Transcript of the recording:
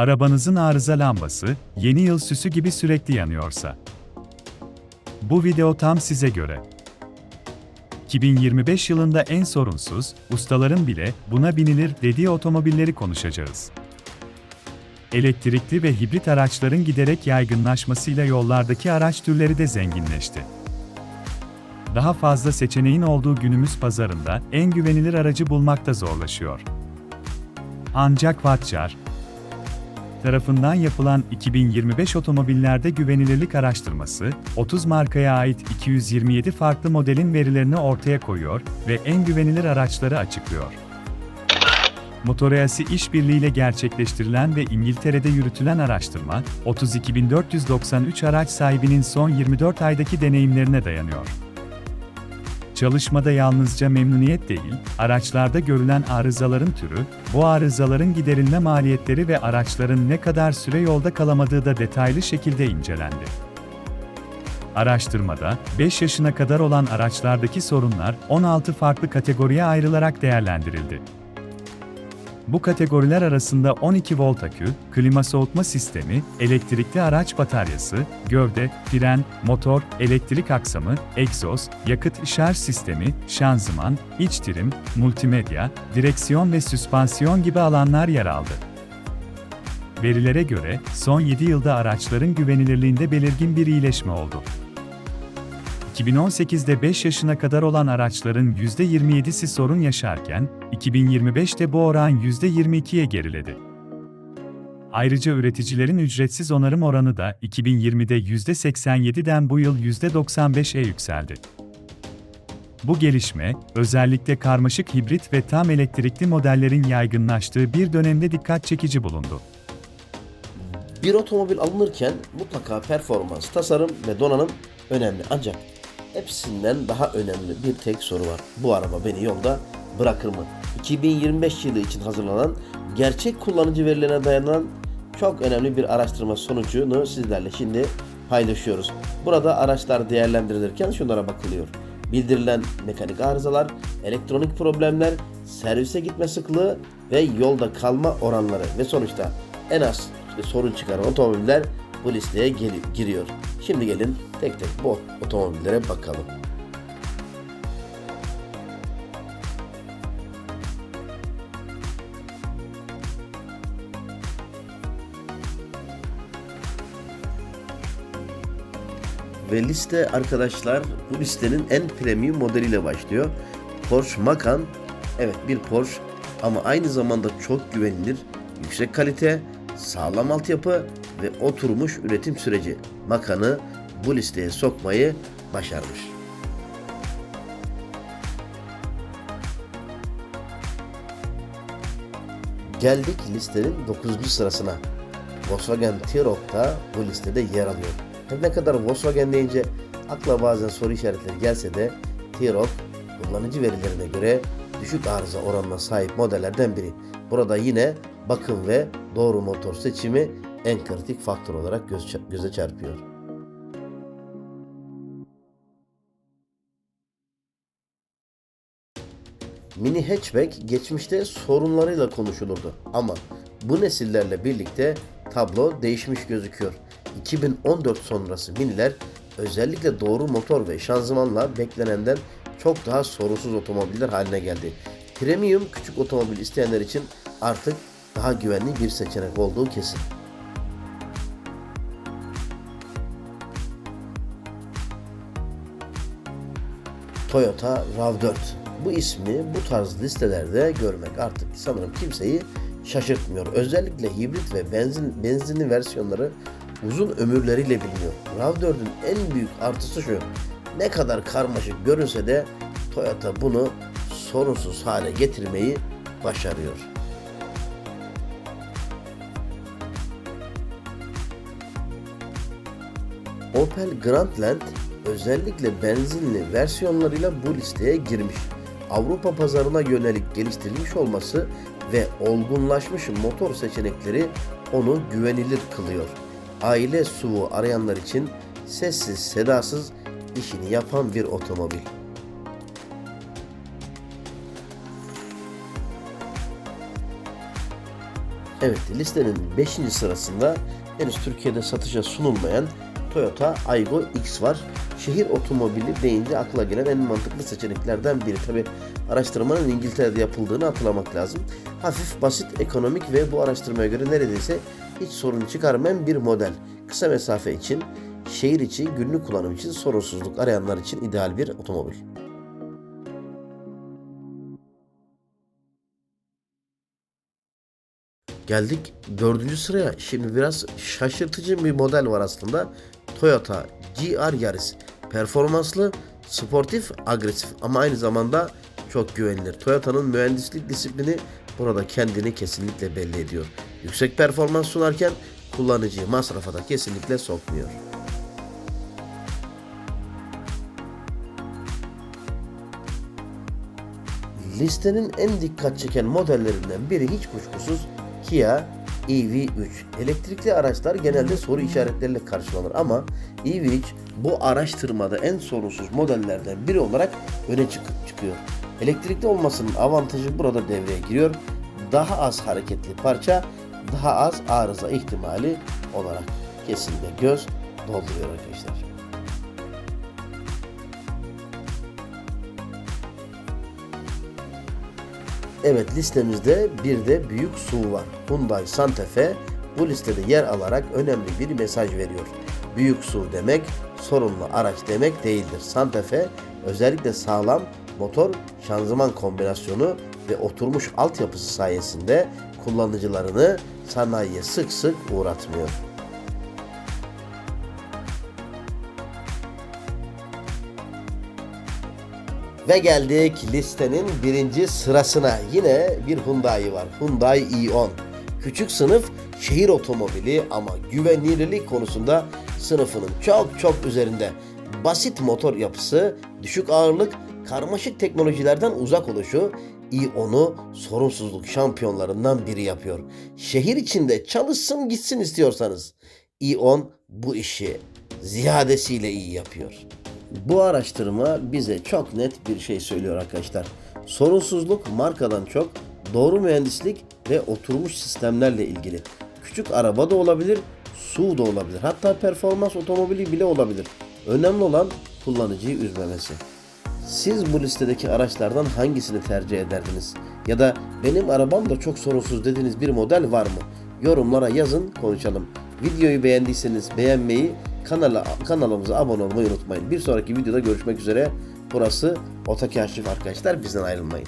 Arabanızın arıza lambası, yeni yıl süsü gibi sürekli yanıyorsa. Bu video tam size göre. 2025 yılında en sorunsuz, ustaların bile buna binilir dediği otomobilleri konuşacağız. Elektrikli ve hibrit araçların giderek yaygınlaşmasıyla yollardaki araç türleri de zenginleşti. Daha fazla seçeneğin olduğu günümüz pazarında en güvenilir aracı bulmakta zorlaşıyor. Ancak Vatçar, tarafından yapılan 2025 otomobillerde güvenilirlik araştırması, 30 markaya ait 227 farklı modelin verilerini ortaya koyuyor ve en güvenilir araçları açıklıyor. Motorayası işbirliğiyle gerçekleştirilen ve İngiltere'de yürütülen araştırma, 32.493 araç sahibinin son 24 aydaki deneyimlerine dayanıyor. Çalışmada yalnızca memnuniyet değil, araçlarda görülen arızaların türü, bu arızaların giderilme maliyetleri ve araçların ne kadar süre yolda kalamadığı da detaylı şekilde incelendi. Araştırmada, 5 yaşına kadar olan araçlardaki sorunlar 16 farklı kategoriye ayrılarak değerlendirildi. Bu kategoriler arasında 12 volt akü, klima soğutma sistemi, elektrikli araç bataryası, gövde, fren, motor, elektrik aksamı, egzoz, yakıt şarj sistemi, şanzıman, iç trim, multimedya, direksiyon ve süspansiyon gibi alanlar yer aldı. Verilere göre son 7 yılda araçların güvenilirliğinde belirgin bir iyileşme oldu. 2018'de 5 yaşına kadar olan araçların %27'si sorun yaşarken, 2025'te bu oran %22'ye geriledi. Ayrıca üreticilerin ücretsiz onarım oranı da 2020'de %87'den bu yıl %95'e yükseldi. Bu gelişme, özellikle karmaşık hibrit ve tam elektrikli modellerin yaygınlaştığı bir dönemde dikkat çekici bulundu. Bir otomobil alınırken mutlaka performans, tasarım ve donanım önemli. Ancak hepsinden daha önemli bir tek soru var. Bu araba beni yolda bırakır mı? 2025 yılı için hazırlanan gerçek kullanıcı verilerine dayanan çok önemli bir araştırma sonucunu sizlerle şimdi paylaşıyoruz. Burada araçlar değerlendirilirken şunlara bakılıyor. Bildirilen mekanik arızalar, elektronik problemler, servise gitme sıklığı ve yolda kalma oranları ve sonuçta en az sorun çıkaran otomobiller bu listeye gel- giriyor. Şimdi gelin tek tek bu otomobillere bakalım. Ve liste arkadaşlar bu listenin en premium modeliyle başlıyor. Porsche Macan evet bir Porsche ama aynı zamanda çok güvenilir, yüksek kalite, sağlam altyapı ve oturmuş üretim süreci Macan'ı bu listeye sokmayı başarmış. Geldik listenin 9. sırasına. Volkswagen T-Roc da bu listede yer alıyor. Her ne kadar Volkswagen deyince akla bazen soru işaretleri gelse de T-Roc kullanıcı verilerine göre düşük arıza oranına sahip modellerden biri. Burada yine bakım ve doğru motor seçimi en kritik faktör olarak göz, göze çarpıyor. Mini hatchback geçmişte sorunlarıyla konuşulurdu ama bu nesillerle birlikte tablo değişmiş gözüküyor. 2014 sonrası miniler özellikle doğru motor ve şanzımanla beklenenden çok daha sorunsuz otomobiller haline geldi. Premium küçük otomobil isteyenler için artık daha güvenli bir seçenek olduğu kesin. Toyota RAV4. Bu ismi bu tarz listelerde görmek artık sanırım kimseyi şaşırtmıyor. Özellikle hibrit ve benzin benzinli versiyonları uzun ömürleriyle biliniyor. RAV4'ün en büyük artısı şu. Ne kadar karmaşık görünse de Toyota bunu sorunsuz hale getirmeyi başarıyor. Opel Grandland özellikle benzinli versiyonlarıyla bu listeye girmiş. Avrupa pazarına yönelik geliştirilmiş olması ve olgunlaşmış motor seçenekleri onu güvenilir kılıyor. Aile SUV'u arayanlar için sessiz sedasız işini yapan bir otomobil. Evet listenin 5. sırasında henüz Türkiye'de satışa sunulmayan Toyota Aygo X var. Şehir otomobili deyince akla gelen en mantıklı seçeneklerden biri. Tabi araştırmanın İngiltere'de yapıldığını hatırlamak lazım. Hafif, basit, ekonomik ve bu araştırmaya göre neredeyse hiç sorun çıkarmayan bir model. Kısa mesafe için, şehir içi, günlük kullanım için sorunsuzluk arayanlar için ideal bir otomobil. Geldik dördüncü sıraya. Şimdi biraz şaşırtıcı bir model var aslında. Toyota GR Yaris. Performanslı, sportif, agresif ama aynı zamanda çok güvenilir. Toyota'nın mühendislik disiplini burada kendini kesinlikle belli ediyor. Yüksek performans sunarken kullanıcıyı masrafa da kesinlikle sokmuyor. Listenin en dikkat çeken modellerinden biri hiç kuşkusuz Kia EV3. Elektrikli araçlar genelde soru işaretleriyle karşılanır ama EV3 bu araştırmada en sorunsuz modellerden biri olarak öne çık- çıkıyor. Elektrikli olmasının avantajı burada devreye giriyor. Daha az hareketli parça, daha az arıza ihtimali olarak kesinlikle göz dolduruyor arkadaşlar. Evet listemizde bir de büyük SUV var. Hyundai Santa Fe bu listede yer alarak önemli bir mesaj veriyor. Büyük SUV demek sorunlu araç demek değildir. Santa Fe özellikle sağlam motor şanzıman kombinasyonu ve oturmuş altyapısı sayesinde kullanıcılarını sanayiye sık sık uğratmıyor. Ve geldik listenin birinci sırasına. Yine bir Hyundai var. Hyundai i10. Küçük sınıf şehir otomobili ama güvenilirlik konusunda sınıfının çok çok üzerinde. Basit motor yapısı, düşük ağırlık, karmaşık teknolojilerden uzak oluşu i10'u sorunsuzluk şampiyonlarından biri yapıyor. Şehir içinde çalışsın gitsin istiyorsanız i10 bu işi ziyadesiyle iyi yapıyor. Bu araştırma bize çok net bir şey söylüyor arkadaşlar. Sorunsuzluk markadan çok doğru mühendislik ve oturmuş sistemlerle ilgili. Küçük araba da olabilir, su da olabilir. Hatta performans otomobili bile olabilir. Önemli olan kullanıcıyı üzmemesi. Siz bu listedeki araçlardan hangisini tercih ederdiniz? Ya da benim arabam da çok sorunsuz dediğiniz bir model var mı? Yorumlara yazın konuşalım. Videoyu beğendiyseniz beğenmeyi, kanala kanalımıza abone olmayı unutmayın. Bir sonraki videoda görüşmek üzere. Burası Otokaşif arkadaşlar. Bizden ayrılmayın.